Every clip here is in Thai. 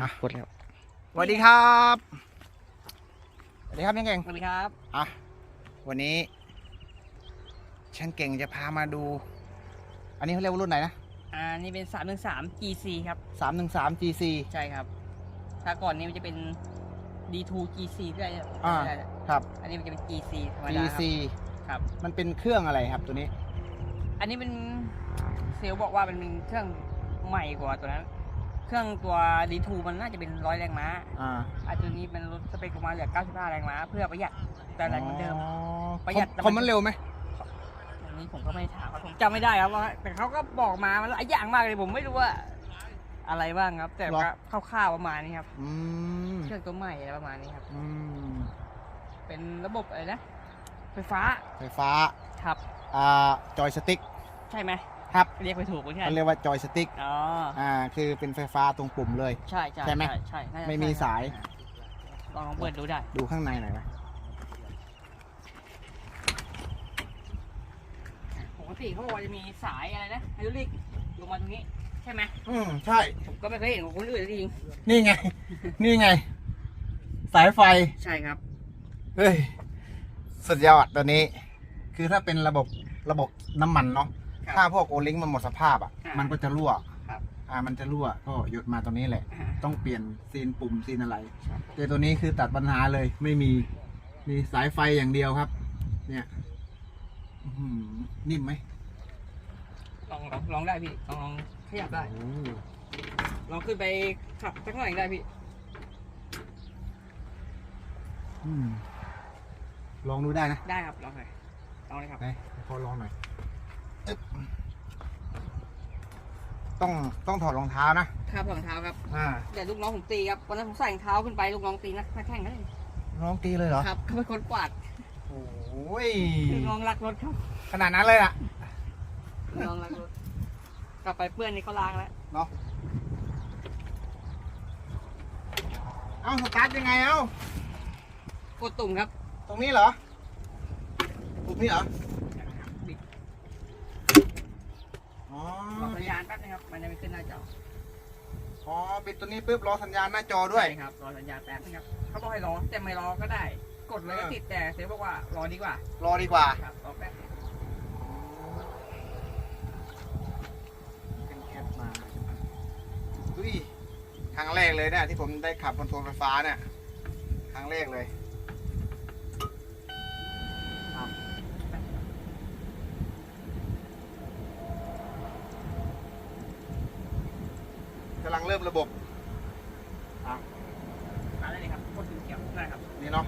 อะกดแล้วสวัสดีครับสวัสดีครับยังเก่งสวัสดีครับอะวันนี้ช่างเก่งจะพามาดู อันนี้เขาเรียกว่ารุ่นไหนนะอ่านี่เป็น3 1 3 GC ครับสามหนึ่งสาม GC ใช่ครับ ถ้าก่อนนี้มันจะเป็น D2 GC ด้วยอ่าได้แหละครับ อันนี้มันจะเป็น GC ธรรมดา GC ครับ มันเป็นเครื่องอะไรครับตัวนี้ อันนี้เป็นเซลล์บอกว่ามันเป็นเครื่องใหม่กว่าตัวนั้น เครื่องตัว D2 มันน่าจะเป็นร้อยแรงม้าอ่าอันตัวนี้เป็นลดสเปคลงมาเหลือ 95 แรงม้า เพื่อประหยัดแต่แรงเหมือนเดิมอ๋อประหยัดคอมมันเร็วไหมอันนี้ผมก็ไม่ได้ถามครับผมจำไม่ได้ครับว่าแต่เขาก็บอกมามันหลายอย่างมากเลยผมไม่รู้ว่า อะไรบ้างครับ แต่ก็คร่าวๆประมาณนี้ครับอืมเครื่องตัวใหม่อะไรประมาณนี้ครับอืมเป็นระบบอะไรนะไฟฟ้าไฟฟ้าครับอ่าจอยสติ๊กใช่ไหม ครับ เรียกไปถูกไหมใช่เขาเรียกว่าจอยสติ๊กอ๋อ อ่า คือเป็นไฟฟ้าตรงปุ่มเลย ใช่ใช่ใช่ไหมใช่น่าจะไม่มีใช่สาย ลองเปิดดูได้ ดูข้างในหน่อยไหมปกติเขาบอกว่าจะมีสายอะไรนะไฮดรอลิกลงมาตรงนี้ ใช่ไหมอืมใช่ ผมก็ไม่เคยเห็นของคนอื่นจริงนี่ไง นี่ไง สายไฟ ใช่ครับ เฮ้ย สุดยอดตัวนี้ คือถ้าเป็นระบบระบบน้ำมันเนาะ ครับถ้าพวกโอลิงมันหมดสภาพอะอ่ามัมันก็จะรั่วครับอ่ามันจะรั่วก็หยุดมาตรงนี้แหละอ่าต้องเปลี่ยนซีนปุ่มซีนอะไร ครับแต่ตัวนี้คือตัดปัญหาเลย ไม่มีมีสายไฟอย่างเดียวครับ เนี่ยอื้อหือนิ่มไหมลองลองลองได้พี่ลองลองขยับได้ โอ้ลองขึ้นไปขับสักหน่อยได้พี่ อืมลองดูได้นะได้ครับลองเลยลองเลยครับ ไหนขอลองหน่อยอึ๊บ ต้องต้องถอดรองเท้านะ ครับรองเท้าครับอ่าแต่ลูกน้องผมตีครับวันนั้นผมใส่รองเท้าขึ้นไปลูกน้องตีนะมาแข่งกันเลยน้องตีเลยเหรอ ครับเขาเป็นคนกวาดโอ้ย ลูกน้องรักรถครับขนาดนั้นเลยล่ะ ลูกน้องรักรถกลับไปเปื้อนนี่เขาล้างแล้วเนาะ เอาสตาร์ทยังไงเอา กดตุ่มครับ ตรงนี้เหรอตรงนี้เหรอ บิด อ๋อรอสัญญาณแป๊บนึงครับ มันจะไม่ขึ้นหน้าจออ๋อปิดตัวนี้ปุ๊บรอสัญญาณหน้าจอด้วย ใช่ครับ รอสัญญาณแป๊บนึงครับ เขาบอกให้รอ แต่ไม่รอก็ได้ กดเลยก็เออติดแต่เซฟบอกว่ารอดีกว่า รอดีกว่า ครับ รอแป๊บนึงเป็นแคปมาอุ้ยครั้งแรกเลยเนี่ยที่ผมได้ขับคอนโทรลไฟฟ้าเนี่ย ครั้งแรกเลยครับกำลังเริ่มระบบ มาได้เลยครับ กดถึงเขียวได้ครับ นี่เนาะ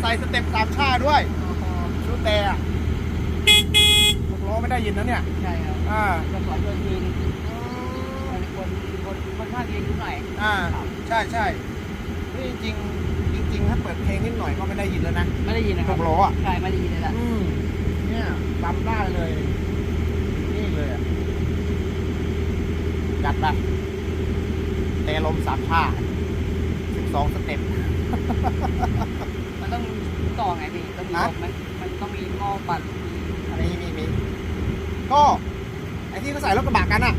ใส่สเต็ปสามชาด้วยชุดเตะอะหกล้อไม่ได้ยินนะเนี่ยใช่ครับอ่าจะขอตัวทีนคนคนคนค่อนข้างเรียนรู้หน่อยอ่าใช่ใช่นี่จริงๆจริงๆถ้าเปิดเพลงนิดหน่อยก็ไม่ได้ยินแล้วนะไม่ได้ยินนะคหรับกล้ออะใช่ไม่ได้ยินเลยล่ะอืมเนี่ยจำได้เลย นี่เลยอะจัดไปเตะลมสามชาสิบสองสเต็ปมันต้อง ต่อไงพี่ต้องมีฮะลมมันมันต้องมีหม้อปั่นมีอะไรมีมีมีก็ไอ้ที่เขาใส่รถกระบะกันอะ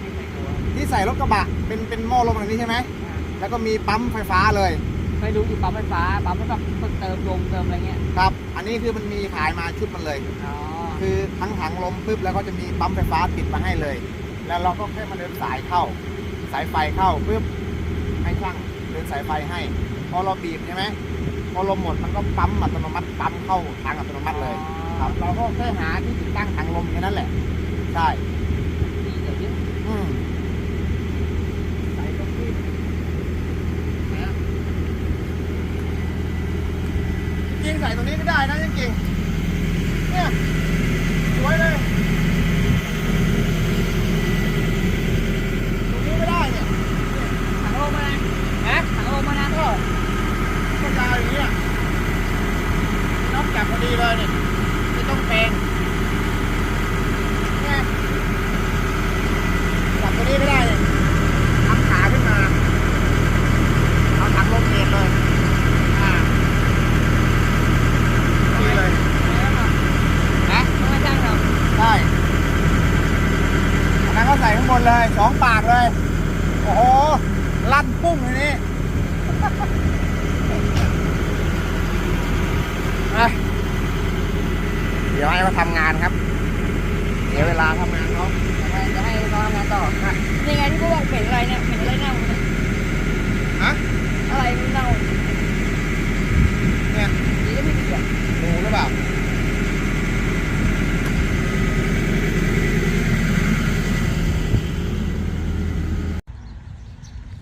ไม่ใส่ตัวที่ใส่รถกระบะเป็นเป็นหม้อลมแบบนี้ใช่ไหมอ่าแล้วก็มีปั๊มไฟฟ้าเลยเคยดูอยู่ปั๊มไฟฟ้าปั๊มแล้วแบบเติมลมเติมอะไรเงี้ยครับ อันนี้คือมันมีขายมาชุดมันเลยอ๋อคือทั้งถังลมปุ๊บแล้วก็จะมีปั๊มไฟฟ้าติดมาให้เลย แล้วเราก็แค่มาเดินสายเข้า สายไฟเข้าปุ๊บให้ช่างเดินสายไฟให้พอเราบีบใช่ไหมพ อลมหมดมันก็ปั๊มอัตโนมัติปั๊มเข้าทางอัตโนมัติเลยครับเราก็แค่หาที่ติดตั้งถังลมแค่นั้นแหละใช่ดีเดี๋ยวเยอะอืมใส่ตรงที่นะจริงๆใส่ตรงนี้ไม่ได้นะจริงๆเนี่ยสวยเลย ตรงนี้ไม่ได้เนี่ย ถังลมมานะ นะ ถังลมมานะ ก็ก็ยาวอย่างเงี้ยน อกจากพอดีเลยเนี่ยไม่ต้องแปลงเนี่ยจับตัวนี้ไม่ได้เนี่ยทำขาขึ้นมา เอาถังลมเกตเลย อ่านี่เลย นะต้องให้ช่างทำ ได้อันนั้นก็ใส่ข้างบนเลย สองปากเลย โอ้โห ลั่นปุ้งเลยนี่ อะเดี๋ยวให้เขาทำงานครับ เดี๋ยวเวลาทำงานเขาจะให้จะให้น้องทำงานต่ออะนี่ไงที่เขาบอกเหม็นอะไรเนี่ยเหม็นอะไรเน่าเนี่ยฮะอะไรมันเน่าเนี่ยดีก็ไม่ดีอะหนูหรือเปล่า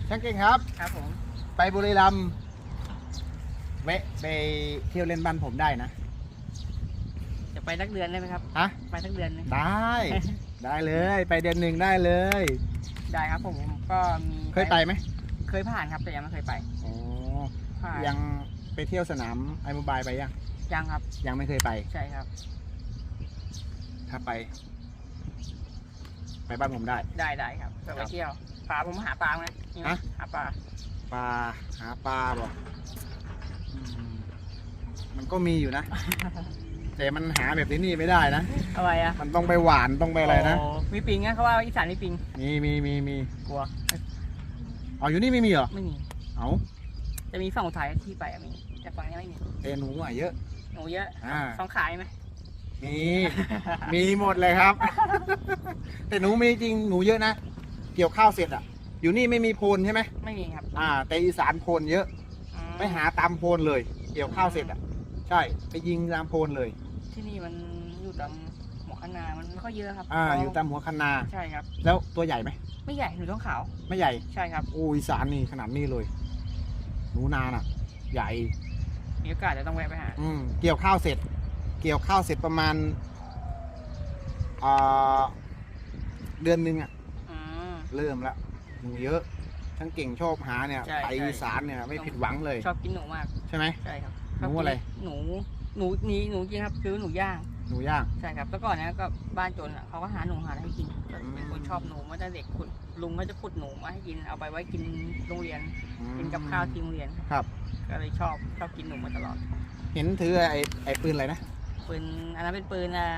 ช่างเก่งครับ ครับผม ไปบุรีรัมย์แวะไปเที่ยวเล่นบ้านผมได้นะจะ ไปสักเดือนได้ไหมครับ ฮะ ไปสักเดือนหนึงได้ ได้เลย ไปเดือนหนึ่งได้เลย ได้ครับผมก็มีเคยไปไหมเคยผ่านครับแต่ยังไม่เคยไปอ๋อผ่านยังไปเที่ยวสนามไอโมบายไปยัง ยังครับยังไม่เคยไป ใช่ครับ ถ้าไป ไปบ้านผมได้ ได้ได้ครับจะไปเที่ยวปลาผมหาปลาไหมฮะ หาปลาปลาหาปลาบอกอืมมันก็มีอยู่นะ แต่มันหาแบบที่นี่ไม่ได้นะ อะไรอะมันต้องไปหวานต้องไปอะไรนะโมีปิงนะเขาว่าอีสานมีปิง มีมีมีมีกลัวเอาอยู่นี่ไม่มีเหรอ ไม่มี เอาจะมีฝั่งอุทัยที่ไปอะมีแต่ฝั่งนี้ไม่มีเตหนูอะเยอะ หนูเยอะอ่าต้องขายไหมมีมีหมดเลยครับ แต่หนูมีจริงหนูเยอะนะ เกี่ยวข้าวเสร็จอะ อยู่นี่ไม่มีโพนใช่ไหมไม่มีครับ อ่า แต่อีสานโพนเยอะอืมไปหาตามโพนเลย เกี่ยวข้าวเสร็จอะ ใช่ ไปยิงตามโพนเลย ที่นี่มันอยู่ตามหมอคนามันไม่ค่อยเยอะครับอ่า อยู่ตามหัวคันนา ใช่ครับ แล้วตัวใหญ่ไหม ไม่ใหญ่หนูต้องขาว ไม่ใหญ่ ใช่ครับ โอ้อีสานนี่ขนาดนี้เลย หนูนาน่ะ ใหญ่ มีโอกาสจะต้องแวะไปหา อืม เกี่ยวข้าวเสร็จ เกี่ยวข้าวเสร็จประมาณอ่าเดือนหนึงอะอืมเริ่มแล้วหนูเยอะ ทั้งเก่งชอบหาเนี่ยใช่ไปใช่อีสานเนี่ยไม่ผิดหวังเลย ชอบกินหนูมาก ใช่ไหมใช่ครับ หนูอะไร หนู หนูนี่หนูจริงครับคือหนูย่าง หนูย่าง ใช่ครับแล้วก่อนเนี้ก็บ้านจนอะเขาก็หาหนูหาอะไรให้กินก็เป็นคนชอบหนูมาตั้งแต่เด็กขุดลุงก็จะขุดหนูมาให้กินเอาไปไว้กินโรงเรียน กินกับข้าวที่โรงเรียนครับ ก็เลยชอบชอบกินหนูมาตลอดเห็นถือไอ้ไอ้ปืนอะไรนะปืนอันนั้นเป็นปืนอ่า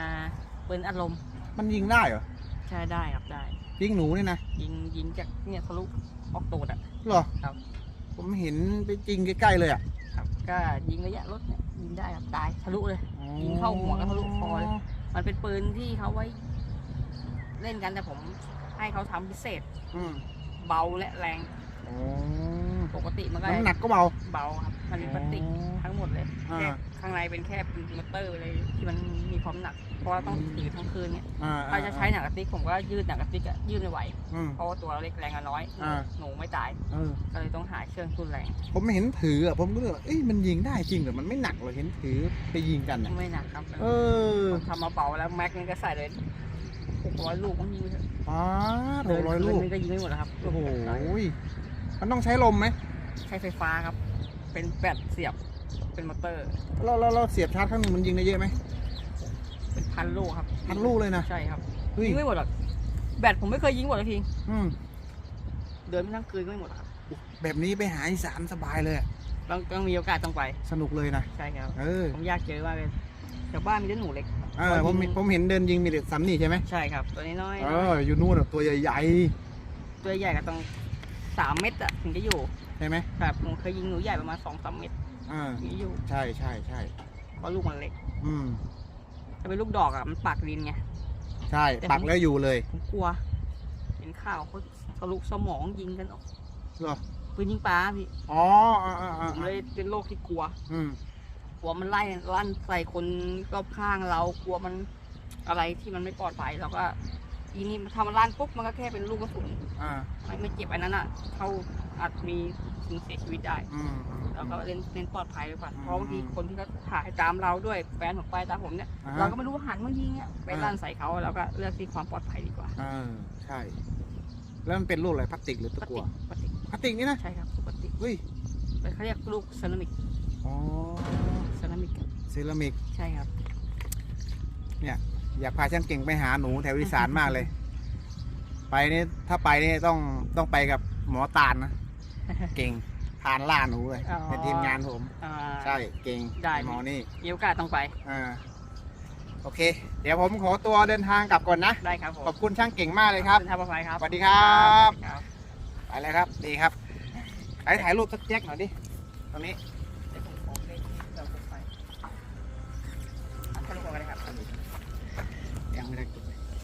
ปืนอารมณ์มันยิงได้เหรอใช่ได้ครับได้ ยิงหนูเนี่ยนะยิงยิงจากเนี่ยทะลุออกตูดอะเหรอครับ ผมเห็นไปจริงใกล้ๆเลยอะครับก็ยิงระยะรถเนี่ย ยิงได้ครับตายทะลุเลย ยิงเข้าหัวก็ทะลุคอเลย มันเป็นปืนที่เขาไว้ เล่นกันแต่ผมให้เขาทำพิเศษ อืมเบาและแรง อ๋อ ปกติมันก็น้ำหนักก็เบา เบาครับ มันเป็นพลาสติกทั้งหมดเลยอ่า แค่ข้างในเป็นแค่เป็นมอเตอร์เลยที่มันมีความหนัก เพราะว่าต้องถือทั้งคืนเนี่ยอ่าถ้าจะใช้หนังกระติกผมก็ยืดหนังกระติกอะยืดไม่ไหว อืม เพราะว่าตัวเราเล็กแรงอะน้อย อ่า หนูไม่ตาย เออ ก็เลยต้องหาเครื่องทุนแรง ผมเห็นถืออะผมก็เลยว่าเอ้ยมันยิงได้จริงเหรอมันไม่หนักเหรอเห็นถือไปยิงกันอะไม่หนักครับเออทำมาเป่าแล้วแม็กนี่ก็ใส่เลยหกร้อยลูกมันยิงไปเถอะป้าโถร้อยลูกเดืนนึงก็ยิงไม่หมดแล้วครับโอ้โห มันต้องใช้ลมไหมใช้ไฟฟ้าครับ เป็นแบตเสียบ เป็นมอเตอร์ เราเราเราเสียบชาร์จข้างหนึงมันยิงได้เยอะไหม เป็นพันลูกครับพันลูกเลยนะ ใช่ครับเฮ้ย ยิงไม่หมดหรอก แบตผมไม่เคยยิงหมดเลยทีอืมเดินไม่ทั้งคืนก็ไม่หมดหรอกครับแบบนี้ไปหาอีสานสบายเลยอะต้องต้องมีโอกาสต้องไป สนุกเลยนะ ใช่ครับ เออ ผมอยากเจอมากเลยแต่บ้านมีแต่หนูเล็กเออผมผมเห็นเดินยิงมีแต่ซันนี่ใช่ไหมใช่ครับ ตัวนี้น้อยเออ อยู่นู่นอะตัวใหญ่ตัวใหญ่ก็ต้อง สามเม็ดอะถึงจะอยู่ๆใช่ไหมแบบผมเคยยิงหนูใหญ่ประมาณสองสามเม็ดอ่าถึงจะอยู่ใช่ใช่ใช่เพราะลูกมันเล็กอืมถ้าเป็นลูกดอกอะมันปากดินไง ใช่แต่ปักผมแล้วอยู่เลยผมกลัว เห็นข่าวเขาทะลุสมองยิงกันออกเหรอปืนยิงปลาพี่อ๋ออ่าอ่าอ่าผมเลยเป็นโรคที่กลัว อืมกลัวมันไล่ลั่นใส่คนรอบข้างเรากลัวมันอะไรที่มันไม่ปลอดภัยแล้วก็ ทีนี้ทำมันลั่นปุ๊บมันก็แค่เป็นลูกกระสุนอ่าไม่ไม่เจ็บอันนั้นอะเท่าอาจมีถึงเสียชีวิตได้ อืมอืม แล้วก็เล่นเล่นปลอดภัยไว้ก่อนอืมเพราะบางทีคนที่เขาถ่ายตามเราด้วยแฟนผมไปตามผมเนี่ยอ่าเราก็ไม่รู้ว่าหันมายิงเนี่ยไปอ่าลั่นใส่เขาเราก็เลือกที่ความปลอดภัยดีกว่าอ่าใช่ แล้วมันเป็นลูกอะไรพลาสติกหรือปตะกกั่ติวปกติพลาสติกนี่นะใช่ครับปกติเฮ้ยเขาเรียกลูกเซรามิกอ๋อเซรามิกเซรามิกใช่ครับ อยากพาช่างเก่งไปหาหนูแถวอีสานมากเลย ไปนี่ถ้าไปนี่ต้องต้องไปกับหมอตาลนะเก่งทานล่าหนูเลยอ๋อในทีมงานผม อ่า ใช่เก่งได้ หมอนี่มีโอกาสต้องไปอ่าโอเค เดี๋ยวผมขอตัวเดินทางกลับก่อนนะ ได้ครับผมขอบคุณช่างเก่งมากเลยครับเดินทางปลอดภัยครับสวัสดีครับ ครับ ไปเลยครับ ดีครับ ไปถ่ายรูปสักแจ็คหน่อยดิ ตรงนี้